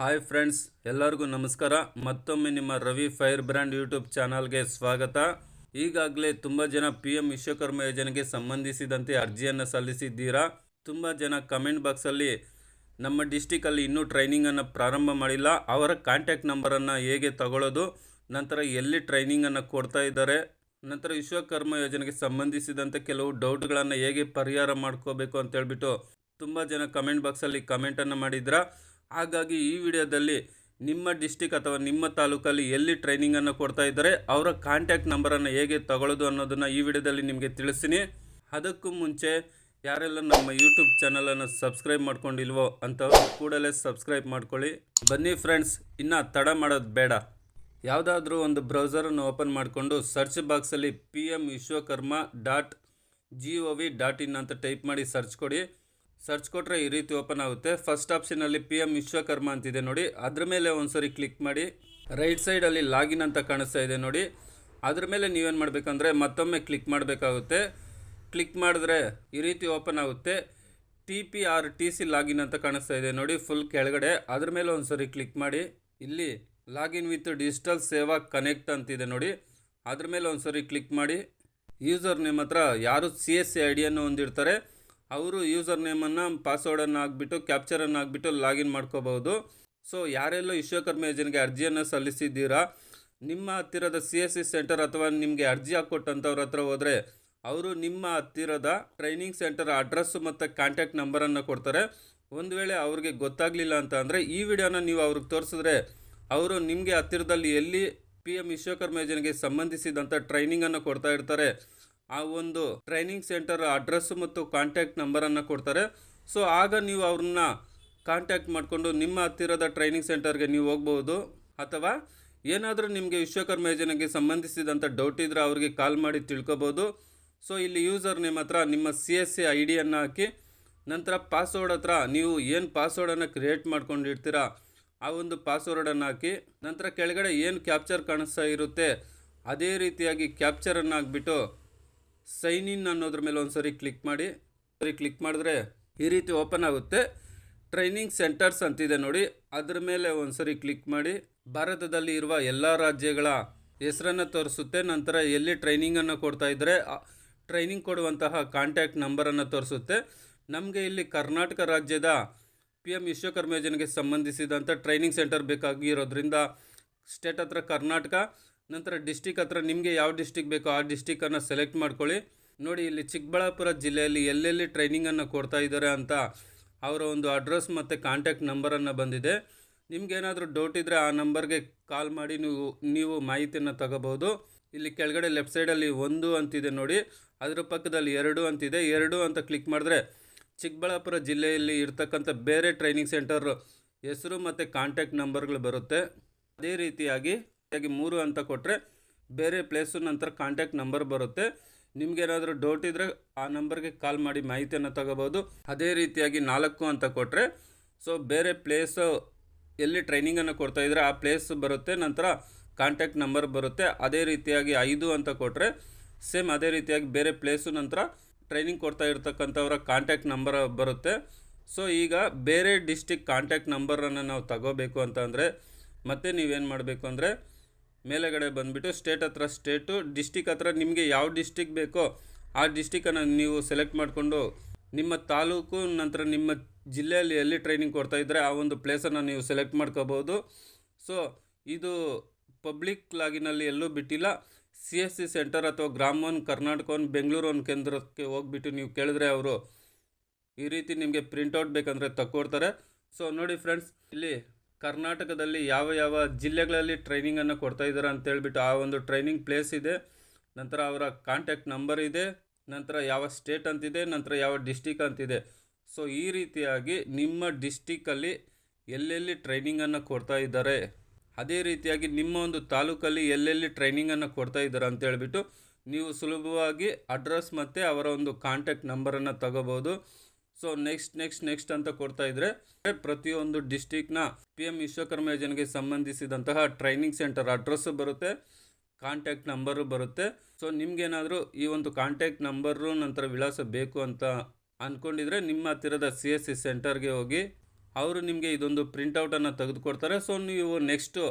Hi friends, ಎಲ್ಲರಿಗೂ ನಮಸ್ಕಾರ. ಮತ್ತೊಮ್ಮೆ ನಿಮ್ಮ ರವಿ ಫೈರ್ ಬ್ರ್ಯಾಂಡ್ ಯೂಟ್ಯೂಬ್ ಚಾನಲ್ಗೆ ಸ್ವಾಗತ. ಈಗಾಗಲೇ ತುಂಬ ಜನ ಪಿ ಎಂ ವಿಶ್ವಕರ್ಮ ಯೋಜನೆಗೆ ಸಂಬಂಧಿಸಿದಂತೆ ಅರ್ಜಿಯನ್ನು ಸಲ್ಲಿಸಿದ್ದೀರಾ? ತುಂಬ ಜನ ಕಮೆಂಟ್ ಬಾಕ್ಸಲ್ಲಿ, ನಮ್ಮ ಡಿಸ್ಟಿಕಲ್ಲಿ ಇನ್ನೂ ಟ್ರೈನಿಂಗನ್ನು ಪ್ರಾರಂಭ ಮಾಡಿಲ್ಲ. ಅವರ ಕಾಂಟ್ಯಾಕ್ಟ್ ನಂಬರನ್ನು ಹೇಗೆ ತಗೊಳ್ಳೋದು? ನಂತರ ಎಲ್ಲಿ ಟ್ರೈನಿಂಗನ್ನು ಕೊಡ್ತಾ ಇದ್ದಾರೆ? ನಂತರ ವಿಶ್ವಕರ್ಮ ಯೋಜನೆಗೆ ಸಂಬಂಧಿಸಿದಂತೆ ಕೆಲವು ಡೌಟ್ಗಳನ್ನು ಹೇಗೆ ಪರಿಹಾರ ಮಾಡ್ಕೋಬೇಕು ಅಂತೇಳ್ಬಿಟ್ಟು ತುಂಬ ಜನ ಕಮೆಂಟ್ ಬಾಕ್ಸಲ್ಲಿ ಕಮೆಂಟನ್ನು ಮಾಡಿದ್ರ? ಹಾಗಾಗಿ ಈ ವಿಡಿಯೋದಲ್ಲಿ ನಿಮ್ಮ ಡಿಸ್ಟಿಕ್ ಅಥವಾ ನಿಮ್ಮ ತಾಲೂಕಲ್ಲಿ ಎಲ್ಲಿ ಟ್ರೈನಿಂಗನ್ನು ಕೊಡ್ತಾ ಇದ್ದಾರೆ, ಅವರ ಕಾಂಟ್ಯಾಕ್ಟ್ ನಂಬರನ್ನು ಹೇಗೆ ತಗೊಳ್ಳೋದು ಅನ್ನೋದನ್ನು ಈ ವಿಡಿಯೋದಲ್ಲಿ ನಿಮಗೆ ತಿಳಿಸ್ತೀನಿ. ಅದಕ್ಕೂ ಮುಂಚೆ ಯಾರೆಲ್ಲ ನಮ್ಮ ಯೂಟ್ಯೂಬ್ ಚಾನಲನ್ನು ಸಬ್ಸ್ಕ್ರೈಬ್ ಮಾಡ್ಕೊಂಡಿಲ್ವೋ ಅಂಥವ್ರು ಕೂಡಲೇ ಸಬ್ಸ್ಕ್ರೈಬ್ ಮಾಡ್ಕೊಳ್ಳಿ. ಬನ್ನಿ ಫ್ರೆಂಡ್ಸ್ ಇನ್ನು ತಡ ಮಾಡೋದು ಬೇಡ. ಯಾವುದಾದ್ರೂ ಒಂದು ಬ್ರೌಸರನ್ನು ಓಪನ್ ಮಾಡಿಕೊಂಡು ಸರ್ಚ್ ಬಾಕ್ಸಲ್ಲಿ P M Vishwakarma dot G O V dot in ಅಂತ ಟೈಪ್ ಮಾಡಿ ಸರ್ಚ್ ಕೊಡಿ. ಸರ್ಚ್ ಕೊಟ್ಟರೆ ಈ ರೀತಿ ಓಪನ್ ಆಗುತ್ತೆ. ಫಸ್ಟ್ ಆಪ್ಷನಲ್ಲಿ ಪಿ ಎಂ ವಿಶ್ವಕರ್ಮ ಅಂತಿದೆ ನೋಡಿ. ಅದ್ರ ಮೇಲೆ ಒಂದ್ಸರಿ ಕ್ಲಿಕ್ ಮಾಡಿ. ರೈಟ್ ಸೈಡಲ್ಲಿ ಲಾಗಿನ್ ಅಂತ ಕಾಣಿಸ್ತಾ ಇದೆ ನೋಡಿ. ಅದ್ರ ಮೇಲೆ ನೀವೇನು ಮಾಡಬೇಕಂದ್ರೆ ಮತ್ತೊಮ್ಮೆ ಕ್ಲಿಕ್ ಮಾಡಬೇಕಾಗುತ್ತೆ. ಕ್ಲಿಕ್ ಮಾಡಿದ್ರೆ ಈ ರೀತಿ ಓಪನ್ ಆಗುತ್ತೆ. T P R T C login ಅಂತ ಕಾಣಿಸ್ತಾ ಇದೆ ನೋಡಿ ಫುಲ್ ಕೆಳಗಡೆ. ಅದ್ರ ಮೇಲೆ ಒಂದ್ಸರಿ ಕ್ಲಿಕ್ ಮಾಡಿ. ಇಲ್ಲಿ login with digital Seva connect ಅಂತಿದೆ ನೋಡಿ. ಅದ್ರ ಮೇಲೆ ಒಂದ್ಸರಿ ಕ್ಲಿಕ್ ಮಾಡಿ. ಯೂಸರ್ ನೇಮ್ ಹತ್ರ ಯಾರು ಸಿ ಎಸ್ ಸಿ ಐ ಡಿಯನ್ನು ಹೊಂದಿರ್ತಾರೆ. ಅವರು ಯೂಸರ್ ನೇಮನ್ನು ಪಾಸ್ವರ್ಡನ್ನು ಹಾಕ್ಬಿಟ್ಟು ಕ್ಯಾಪ್ಚರನ್ನು ಹಾಕ್ಬಿಟ್ಟು ಲಾಗಿನ್ ಮಾಡ್ಕೋಬೋದು ಸೊ, ಯಾರೆಲ್ಲೋ ವಿಶ್ವಕರ್ಮ ಯೋಜನೆಗೆ ಅರ್ಜಿಯನ್ನು ಸಲ್ಲಿಸಿದ್ದೀರಾ, ನಿಮ್ಮ ಹತ್ತಿರದ ಸಿ ಎಸ್ ಸಿ ಸೆಂಟರ್ ಅಥವಾ ನಿಮಗೆ ಅರ್ಜಿ ಹಾಕ್ಕೊಟ್ಟಂಥವ್ರ ಹತ್ರ ಹೋದರೆ, ಅವರು ನಿಮ್ಮ ಹತ್ತಿರದ ಟ್ರೈನಿಂಗ್ ಸೆಂಟರ್ ಅಡ್ರೆಸ್ಸು ಮತ್ತು ಕಾಂಟ್ಯಾಕ್ಟ್ ನಂಬರನ್ನು ಕೊಡ್ತಾರೆ. ಒಂದು ವೇಳೆ ಅವ್ರಿಗೆ ಗೊತ್ತಾಗಲಿಲ್ಲ ಅಂತ ಅಂದರೆ, ಈ ವಿಡಿಯೋನ ನೀವು ಅವ್ರಿಗೆ ತೋರಿಸಿದ್ರೆ, ಅವರು ನಿಮಗೆ ಹತ್ತಿರದಲ್ಲಿ ಎಲ್ಲಿ ಪಿ ಎಂ ವಿಶ್ವಕರ್ಮ ಯೋಜನೆಗೆ ಸಂಬಂಧಿಸಿದಂಥ ಟ್ರೈನಿಂಗನ್ನು ಕೊಡ್ತಾ ಇರ್ತಾರೆ. ಆ ಒಂದು ಟ್ರೈನಿಂಗ್ ಸೆಂಟರ್ ಅಡ್ರೆಸ್ ಮತ್ತು ಕಾಂಟ್ಯಾಕ್ಟ್ ನಂಬರನ್ನು ಕೊಡ್ತಾರೆ. ಸೊ ಆಗ ನೀವು ಅವ್ರನ್ನ ಕಾಂಟ್ಯಾಕ್ಟ್ ಮಾಡಿಕೊಂಡು ನಿಮ್ಮ ಹತ್ತಿರದ ಟ್ರೈನಿಂಗ್ ಸೆಂಟರ್ಗೆ ನೀವು ಹೋಗ್ಬೋದು. ಅಥವಾ ಏನಾದರೂ ನಿಮಗೆ ವಿಶ್ವಕರ್ಮ ಯೋಜನೆಗೆ ಸಂಬಂಧಿಸಿದಂಥ ಡೌಟ್ ಇದ್ದರೆ ಅವ್ರಿಗೆ ಕಾಲ್ ಮಾಡಿ ತಿಳ್ಕೊಬೋದು. ಸೊ ಇಲ್ಲಿ ಯೂಸರ್ ನೇಮ್ ಹತ್ರ ನಿಮ್ಮ ಸಿ ಎಸ್ ಸಿ ಐ ಡಿಯನ್ನು ಹಾಕಿ, ನಂತರ ಪಾಸ್ವರ್ಡ್ ಹತ್ರ ನೀವು ಏನು ಪಾಸ್ವರ್ಡನ್ನು ಕ್ರಿಯೇಟ್ ಮಾಡ್ಕೊಂಡಿರ್ತೀರಾ, ಆ ಒಂದು ಪಾಸ್ವರ್ಡನ್ನು ಹಾಕಿ, ನಂತರ ಕೆಳಗಡೆ ಏನು ಕ್ಯಾಪ್ಚರ್ ಕಾಣಿಸ್ತಾ ಇರುತ್ತೆ, ಅದೇ ರೀತಿಯಾಗಿ ಕ್ಯಾಪ್ಚರನ್ನು ಹಾಕ್ಬಿಟ್ಟು ಸೈನ್ ಇನ್ ಅನ್ನೋದ್ರ ಮೇಲೆ ಒಂದು ಸರಿ ಕ್ಲಿಕ್ ಮಾಡಿ ಸರಿ ಕ್ಲಿಕ್ ಮಾಡಿದ್ರೆ ಈ ರೀತಿ ಓಪನ್ ಆಗುತ್ತೆ. ಟ್ರೈನಿಂಗ್ ಸೆಂಟರ್ಸ್ ಅಂತಿದೆ ನೋಡಿ. ಅದ್ರ ಮೇಲೆ ಒಂದು ಸರಿ ಕ್ಲಿಕ್ ಮಾಡಿ, ಭಾರತದಲ್ಲಿ ಇರುವ ಎಲ್ಲ ರಾಜ್ಯಗಳ ಹೆಸರನ್ನು ತೋರಿಸುತ್ತೆ. ನಂತರ ಎಲ್ಲಿ ಟ್ರೈನಿಂಗನ್ನು ಕೊಡ್ತಾ ಇದ್ದರೆ ಟ್ರೈನಿಂಗ್ ಕೊಡುವಂತಹ ಕಾಂಟ್ಯಾಕ್ಟ್ ನಂಬರನ್ನು ತೋರಿಸುತ್ತೆ. ನಮಗೆ ಇಲ್ಲಿ ಕರ್ನಾಟಕ ರಾಜ್ಯದ ಪಿ ಎಂ ವಿಶ್ವಕರ್ಮ ಯೋಜನೆಗೆ ಸಂಬಂಧಿಸಿದಂಥ ಟ್ರೈನಿಂಗ್ ಸೆಂಟರ್ ಬೇಕಾಗಿರೋದ್ರಿಂದ ಸ್ಟೇಟ್ ಹತ್ರ ಕರ್ನಾಟಕ ನಂತರ ಡಿಸ್ಟಿಕ್ ಹತ್ರ ನಿಮಗೆ ಯಾವ ಡಿಸ್ಟಿಕ್ ಬೇಕೋ ಆ ಡಿಸ್ಟಿಕ್ಕನ್ನು ಸೆಲೆಕ್ಟ್ ಮಾಡ್ಕೊಳ್ಳಿ. ನೋಡಿ, ಇಲ್ಲಿ ಚಿಕ್ಕಬಳ್ಳಾಪುರ ಜಿಲ್ಲೆಯಲ್ಲಿ ಎಲ್ಲೆಲ್ಲಿ ಟ್ರೈನಿಂಗನ್ನು ಕೊಡ್ತಾ ಇದ್ದಾರೆ ಅಂತ ಅವರ ಒಂದು ಅಡ್ರೆಸ್ ಮತ್ತು ಕಾಂಟ್ಯಾಕ್ಟ್ ನಂಬರನ್ನು ಬಂದಿದೆ. ನಿಮ್ಗೇನಾದರೂ ಡೌಟ್ ಇದ್ದರೆ ಆ ನಂಬರ್ಗೆ ಕಾಲ್ ಮಾಡಿ ನೀವು ನೀವು ಮಾಹಿತಿಯನ್ನು ತಗೋಬೋದು ಇಲ್ಲಿ ಕೆಳಗಡೆ ಲೆಫ್ಟ್ ಸೈಡಲ್ಲಿ ಒಂದು ಅಂತಿದೆ ನೋಡಿ. ಅದರ ಪಕ್ಕದಲ್ಲಿ ಎರಡು ಅಂತಿದೆ. ಎರಡು ಅಂತ ಕ್ಲಿಕ್ ಮಾಡಿದ್ರೆ ಚಿಕ್ಕಬಳ್ಳಾಪುರ ಜಿಲ್ಲೆಯಲ್ಲಿ ಇರ್ತಕ್ಕಂಥ ಬೇರೆ ಟ್ರೈನಿಂಗ್ ಸೆಂಟರ್ ಹೆಸರು ಮತ್ತು ಕಾಂಟ್ಯಾಕ್ಟ್ ನಂಬರ್ಗಳು ಬರುತ್ತೆ. ಅದೇ ರೀತಿಯಾಗಿ ಹಾಗೆ ಮೂರು ಅಂತ ಕೊಟ್ಟರೆ ಬೇರೆ ಪ್ಲೇಸು ನಂತರ ಕಾಂಟ್ಯಾಕ್ಟ್ ನಂಬರ್ ಬರುತ್ತೆ. ನಿಮಗೇನಾದರೂ ಡೌಟ್ ಇದ್ದರೆ ಆ ನಂಬರ್ಗೆ ಕಾಲ್ ಮಾಡಿ ಮಾಹಿತಿಯನ್ನು ತಗೋಬೋದು. ಅದೇ ರೀತಿಯಾಗಿ ನಾಲ್ಕು ಅಂತ ಕೊಟ್ಟರೆ ಸೊ ಬೇರೆ ಪ್ಲೇಸು ಎಲ್ಲಿ ಟ್ರೈನಿಂಗನ್ನು ಕೊಡ್ತಾ ಇದ್ದರೆ ಆ ಪ್ಲೇಸ್ ಬರುತ್ತೆ, ನಂತರ ಕಾಂಟ್ಯಾಕ್ಟ್ ನಂಬರ್ ಬರುತ್ತೆ. ಅದೇ ರೀತಿಯಾಗಿ ಐದು ಅಂತ ಕೊಟ್ಟರೆ ಸೇಮ್ ಅದೇ ರೀತಿಯಾಗಿ ಬೇರೆ ಪ್ಲೇಸು ನಂತರ ಟ್ರೈನಿಂಗ್ ಕೊಡ್ತಾ ಇರ್ತಕ್ಕಂಥವ್ರ ಕಾಂಟ್ಯಾಕ್ಟ್ ನಂಬರ್ ಬರುತ್ತೆ. ಸೊ ಈಗ ಬೇರೆ ಡಿಸ್ಟಿಕ್ ಕಾಂಟ್ಯಾಕ್ಟ್ ನಂಬರನ್ನು ನಾವು ತಗೋಬೇಕು ಅಂತ ಅಂದರೆ, ಮತ್ತೆ ನೀವೇನು ಮಾಡಬೇಕು ಅಂದರೆ ಮೇಲೆಗಡೆ ಬಂದುಬಿಟ್ಟು ಸ್ಟೇಟ್ ಹತ್ರ ಸ್ಟೇಟು ಡಿಸ್ಟಿಕ್ ಹತ್ರ ನಿಮಗೆ ಯಾವ ಡಿಸ್ಟಿಕ್ ಬೇಕೋ ಆ ಡಿಸ್ಟಿಕನ್ನು ನೀವು ಸೆಲೆಕ್ಟ್ ಮಾಡಿಕೊಂಡು ನಿಮ್ಮ ತಾಲೂಕು ನಂತರ ನಿಮ್ಮ ಜಿಲ್ಲೆಯಲ್ಲಿ ಎಲ್ಲಿ ಟ್ರೈನಿಂಗ್ ಕೊಡ್ತಾ ಇದ್ದರೆ ಆ ಒಂದು ಪ್ಲೇಸನ್ನು ನೀವು ಸೆಲೆಕ್ಟ್ ಮಾಡ್ಕೋಬೋದು. ಸೊ ಇದು ಪಬ್ಲಿಕ್ ಲಾಗಿನಲ್ಲಿ ಎಲ್ಲೂ ಬಿಟ್ಟಿಲ್ಲ. ಸಿ ಎಸ್ ಸಿ ಸೆಂಟರ್ ಅಥವಾ Grama one Karnataka one Bengaluru one ಕೇಂದ್ರಕ್ಕೆ ಹೋಗ್ಬಿಟ್ಟು ನೀವು ಕೇಳಿದ್ರೆ ಅವರು ಈ ರೀತಿ ನಿಮಗೆ ಪ್ರಿಂಟೌಟ್ ಬೇಕಂದರೆ ತಕ್ಕೊಡ್ತಾರೆ. ಸೊ ನೋಡಿ ಫ್ರೆಂಡ್ಸ್ ಇಲ್ಲಿ ಕರ್ನಾಟಕದಲ್ಲಿ ಯಾವ ಯಾವ ಜಿಲ್ಲೆಗಳಲ್ಲಿ ಟ್ರೈನಿಂಗನ್ನು ಕೊಡ್ತಾ ಇದ್ದಾರೆ ಅಂತ ಹೇಳ್ಬಿಟ್ಟು ಆ ಒಂದು ಟ್ರೈನಿಂಗ್ ಪ್ಲೇಸ್ ಇದೆ. ನಂತರ ಅವರ ಕಾಂಟ್ಯಾಕ್ಟ್ ನಂಬರ್ ಇದೆ. ನಂತರ ಯಾವ ಸ್ಟೇಟ್ ಅಂತಿದೆ ನಂತರ ಯಾವ ಡಿಸ್ಟಿಕ್ ಅಂತಿದೆ ಸೊ ಈ ರೀತಿಯಾಗಿ ನಿಮ್ಮ ಡಿಸ್ಟಿಕ್ಕಲ್ಲಿ ಎಲ್ಲೆಲ್ಲಿ ಟ್ರೈನಿಂಗನ್ನು ಕೊಡ್ತಾ ಇದ್ದಾರೆ? ಅದೇ ರೀತಿಯಾಗಿ ನಿಮ್ಮ ಒಂದು ತಾಲೂಕಲ್ಲಿ ಎಲ್ಲೆಲ್ಲಿ ಟ್ರೈನಿಂಗನ್ನು ಕೊಡ್ತಾ ಇದ್ದಾರೆ ಅಂತ ಹೇಳ್ಬಿಟ್ಟು ನೀವು ಸುಲಭವಾಗಿ ಅಡ್ರೆಸ್ ಮತ್ತು ಅವರ ಒಂದು ಕಾಂಟ್ಯಾಕ್ಟ್ ನಂಬರನ್ನು ತಗೋಬೋದು. ಸೊ ನೆಕ್ಸ್ಟ್ ನೆಕ್ಸ್ಟ್ ನೆಕ್ಸ್ಟ್ ಅಂತ ಕೊಡ್ತಾ ಇದ್ರೆ, ಪ್ರತಿಯೊಂದು ಡಿಸ್ಟಿಕ್ನ ಪಿ ಎಂ ವಿಶ್ವಕರ್ಮ ಯೋಜನೆಗೆ ಸಂಬಂಧಿಸಿದಂತಹ ಟ್ರೈನಿಂಗ್ ಸೆಂಟರ್ ಅಡ್ರೆಸ್ ಬರುತ್ತೆ ಕಾಂಟ್ಯಾಕ್ಟ್ ನಂಬರು ಬರುತ್ತೆ. ಸೊ ನಿಮ್ಗೇನಾದರೂ ಈ ಒಂದು ಕಾಂಟ್ಯಾಕ್ಟ್ ನಂಬರು ನಂತರ ವಿಳಾಸ ಬೇಕು ಅಂತ ಅಂದ್ಕೊಂಡಿದ್ರೆ ನಿಮ್ಮ ಹತ್ತಿರದ ಸಿ ಎಸ್ ಸಿ ಸೆಂಟರ್ಗೆ ಹೋಗಿ, ಅವರು ನಿಮಗೆ ಇದೊಂದು ಪ್ರಿಂಟೌಟನ್ನು ತೆಗೆದುಕೊಡ್ತಾರೆ. ಸೊ ನೀವು ನೆಕ್ಸ್ಟು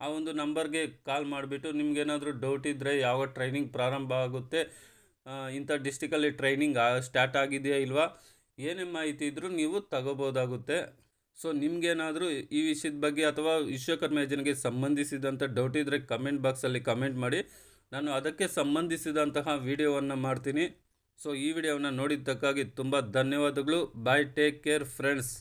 ಆ ಒಂದು ನಂಬರ್ಗೆ ಕಾಲ್ ಮಾಡಿಬಿಟ್ಟು, ನಿಮ್ಗೇನಾದರೂ ಡೌಟ್ ಇದ್ದರೆ ಯಾವ ಟ್ರೈನಿಂಗ್ ಪ್ರಾರಂಭ ಆಗುತ್ತೆ ಇಂಥ ಡಿಸ್ಟಿಕಲ್ಲಿ ಟ್ರೈನಿಂಗ್ ಸ್ಟಾರ್ಟ್ ಆಗಿದೆಯಾ ಇಲ್ವಾ ಏನೇ ಮಾಹಿತಿ ಇದ್ದರೂ ನೀವು ತಗೋಬೋದಾಗುತ್ತೆ. ಸೊ ನಿಮ್ಗೇನಾದರೂ ಈ ವಿಷಯದ ಬಗ್ಗೆ ಅಥವಾ ವಿಶ್ವಕರ್ಮ ಯೋಜನೆಗೆ ಸಂಬಂಧಿಸಿದಂಥ ಡೌಟ್ ಇದ್ದರೆ ಕಮೆಂಟ್ ಬಾಕ್ಸಲ್ಲಿ ಕಮೆಂಟ್ ಮಾಡಿ. ನಾನು ಅದಕ್ಕೆ ಸಂಬಂಧಿಸಿದಂತಹ ವಿಡಿಯೋವನ್ನು ಮಾಡ್ತೀನಿ. ಸೊ ಈ ವಿಡಿಯೋವನ್ನು ನೋಡಿದ್ದಕ್ಕಾಗಿ ತುಂಬ ಧನ್ಯವಾದಗಳು. Bye take care friends